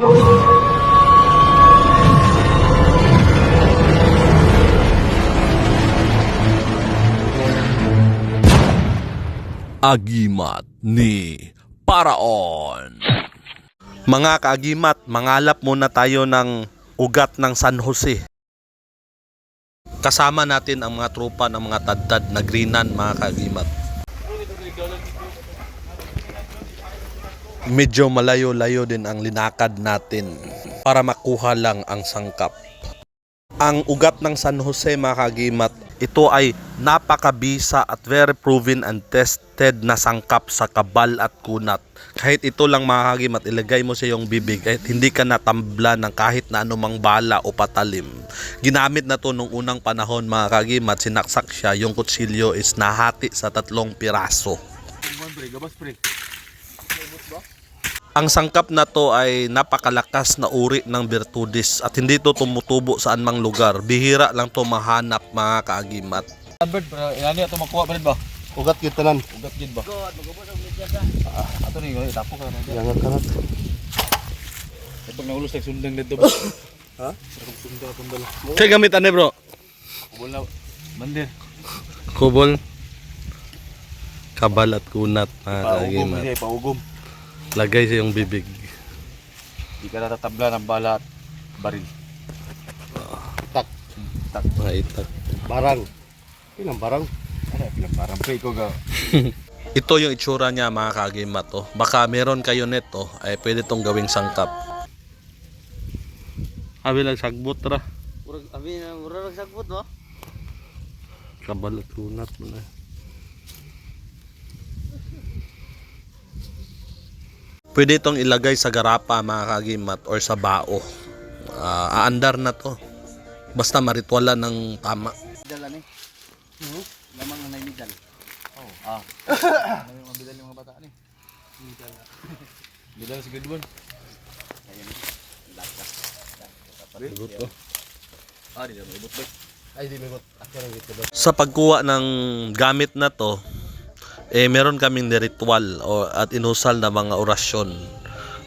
Agimat ni Paraon. Mga kaagimat, mangalap muna tayo ng ugat ng San Jose. Kasama natin ang mga tropa ng mga tadtad na greenan mga kaagimat. Medyo malayo-layo din ang linakad natin para makuha lang ang sangkap. Ang ugat ng San Jose mga kagimat, ito ay napakabisa at very proven and tested na sangkap sa kabal at kunat. Kahit ito lang mga kagimat, ilagay mo sa iyong bibig kahit hindi ka natambla ng kahit na anumang bala o patalim. Ginamit na to nung unang panahon mga kagimat, sinaksak siya, yung kutsilyo is nahati sa tatlong piraso. Ang sangkap na to ay napakalakas na uri ng Bertudis at hindi to tumutubo saan mang lugar. Bihira lang to mahanap mga kaagimat. Bird, yani ato makuha bird ba? Ugat gyud tanan. Ugat gid ba? Ah, ato ni tapo ka na. Yangat kanat. Kapag naulos tag sundang dito ba? Ha? Kapag sundang akong dala. Kaya gamitan ni bro? Wala mandir. Kubol. Kabal at kunat mga Paugom kaagimat. hindi paugom. Lagay sa iyong bibig. Di ka natatabla ng bala at baril. Tak. Tak. Mga itak. Barang. Ilang barang? Ano pilang parang pre ko ga. Ito yung itsura niya mga kaagimat. Oh. Baka meron kayo neto ay pwede tong gawing sangkap. Abi lang sagbot ra. Abi na murag sagbot no. Kabal at kunat mo na. Pwede itong ilagay sa garapa mga kagimat or sa bao. Ah, aandar na to. Basta maritwala ng tama. Dala ni. Hmm? Lamang na naimidal. Oh, ah. Ano yung mabidal yung mga bata ni? Bidal. Bidal sa grade 1. Sagot to. Ah, di na maibot ba? Ay di ba. Sa pagkuha ng gamit na to, eh meron kaming ritual o at inusal na mga orasyon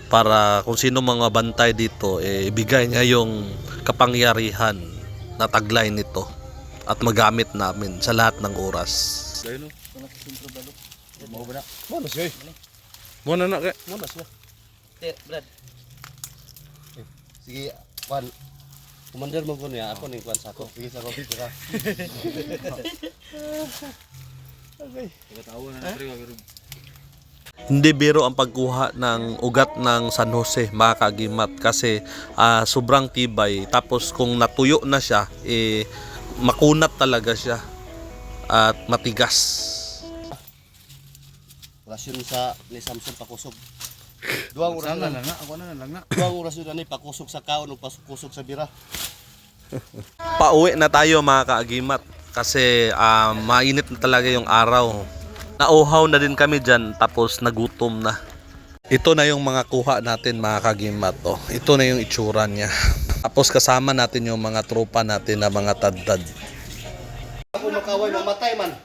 para kung sino mga bantay dito eh ibigay niya yung kapangyarihan na taglay nito at magamit namin sa lahat ng oras. Dahil no. Mau ba na? Mo na siya. Muna na kay. Mo na siya. Te, Brad. Sige, kwan. Commander mo ko niya. Ako ning kwan sa ako. Sige sa ako. Pero Hindi biro ang pagkuha ng ugat ng San Jose mga kagimat kasi ah, sobrang tibay tapos kung natuyo na siya eh makunat talaga siya at matigas. Rasyon sa ni Samson pakusog. Duang oras na. lang na, ako na lang na. Duang oras na ni pakusog sa kaon ug pakusog sa bira. Pauwi na tayo mga kaagimat kasi ah, mainit na talaga yung araw. Nauhaw na din kami dyan tapos nagutom na. Ito na yung mga kuha natin mga kagimat. Oh. Ito na yung itsura niya. Tapos kasama natin yung mga tropa natin na mga tadtad. Ako makaway mamatay man.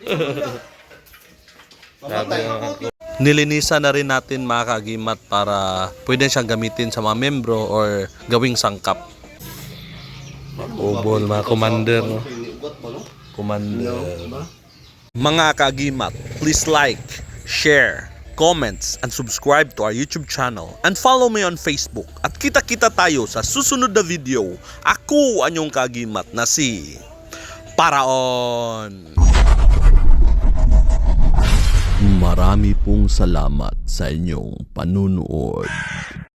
Mamatay. Nilinisan na rin natin mga kagimat para pwede siyang gamitin sa mga membro or gawing sangkap. Ubol mga commander. No? Commander. Mga kagimat, please like, share, comments, and subscribe to our YouTube channel. And follow me on Facebook. At kita-kita tayo sa susunod na video. Ako ang inyong kagimat na si Paraon. Marami pong salamat sa inyong panunood.